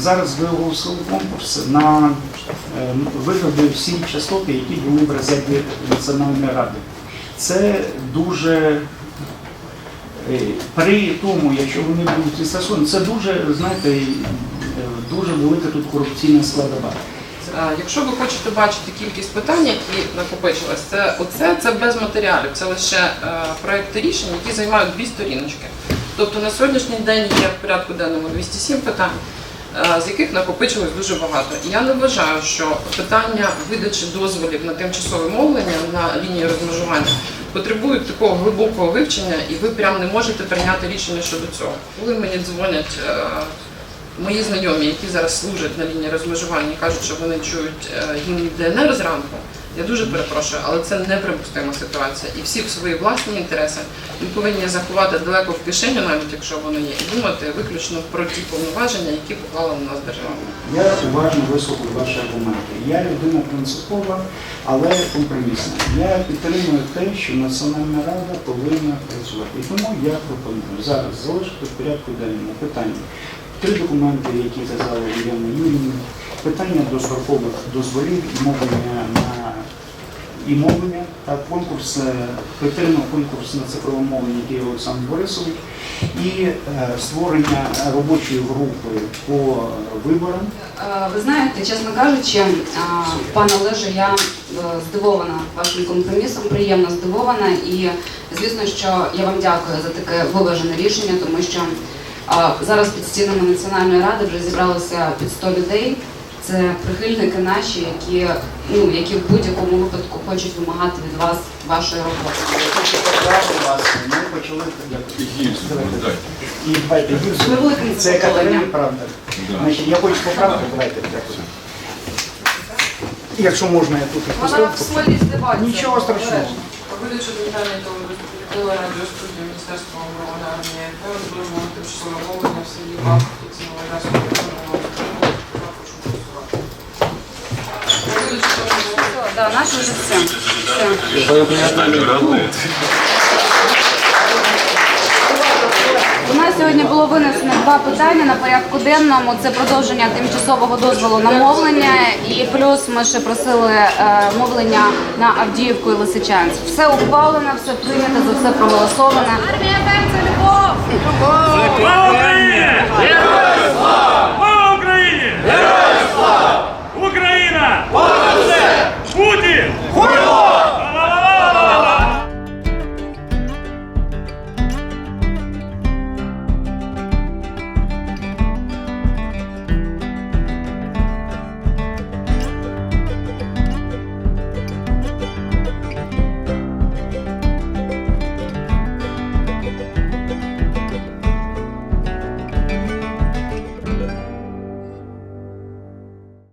зараз ви конкурс на е, всі частоти, які були в резерві Національної ради. Це дуже е, при тому, якщо вони будуть відстосовані, це дуже, знаєте, е, дуже велика тут корупційна складова. Якщо ви хочете бачити кількість питань, які накопичились, це оце це без матеріалів, це лише е, проекти рішень, які займають дві сторіночки. Тобто на сьогоднішній день є в порядку денному 207 питань, з яких накопичилось дуже багато. Я не вважаю, що питання видачі дозволів на тимчасове мовлення на лінії розмежування потребують такого глибокого вивчення, і ви прям не можете прийняти рішення щодо цього. Коли мені дзвонять. е, Мої знайомі, які зараз служать на лінії розмежування, і кажуть, що вони чують е, гімн ДНР зранку. Я дуже перепрошую, але це неприпустима ситуація. І всі в свої власні інтереси ми повинні заховати далеко в кишеню, навіть якщо воно є, і думати виключно про ті повноваження, які поклала на нас держава. Я уважно вислухав ваші аргументи. Я людина принципова, але компромісна. Я підтримую те, що Національна рада повинна працювати. І тому я пропоную зараз залишити в порядку денному питання. Три документи, які казали Євгена Юрійовна, питання до дозволів і мовлення на і мовлення та конкурс, е, підтримав конкурс на цифрове мовлення Києва Олександр Борисович і е, створення робочої групи по виборам. Е, Ви знаєте, чесно кажучи, пане Олеже, я здивована вашим компромісом, приємно здивована. І звісно, що я вам дякую за таке виважене рішення, тому що зараз під стінами Національної ради вже зібралося під 100 людей. Це прихильники наші, які ну які в будь-якому випадку хочуть вимагати від вас вашої роботи. Хочу поправити вас, ми почали Давайте. і давайте гірше. Це Катерина правда. Значить, я хочу поправити, давайте. Якщо можна, я тут Вона в смолі здивається. Нічого страшного. Видачу документальної телерадіостудії Міністерства оборони армії розбудовано тимчасове мовлення в селі Бахмуті, це Да, наш вже все. все. У нас сьогодні було винесено два питання на порядку денному. Це продовження тимчасового дозволу на мовлення, і плюс ми ще просили е, мовлення на Авдіївку і Лисичанськ. Все ухвалено, все прийнято, за все проголосовано. Армія це любов!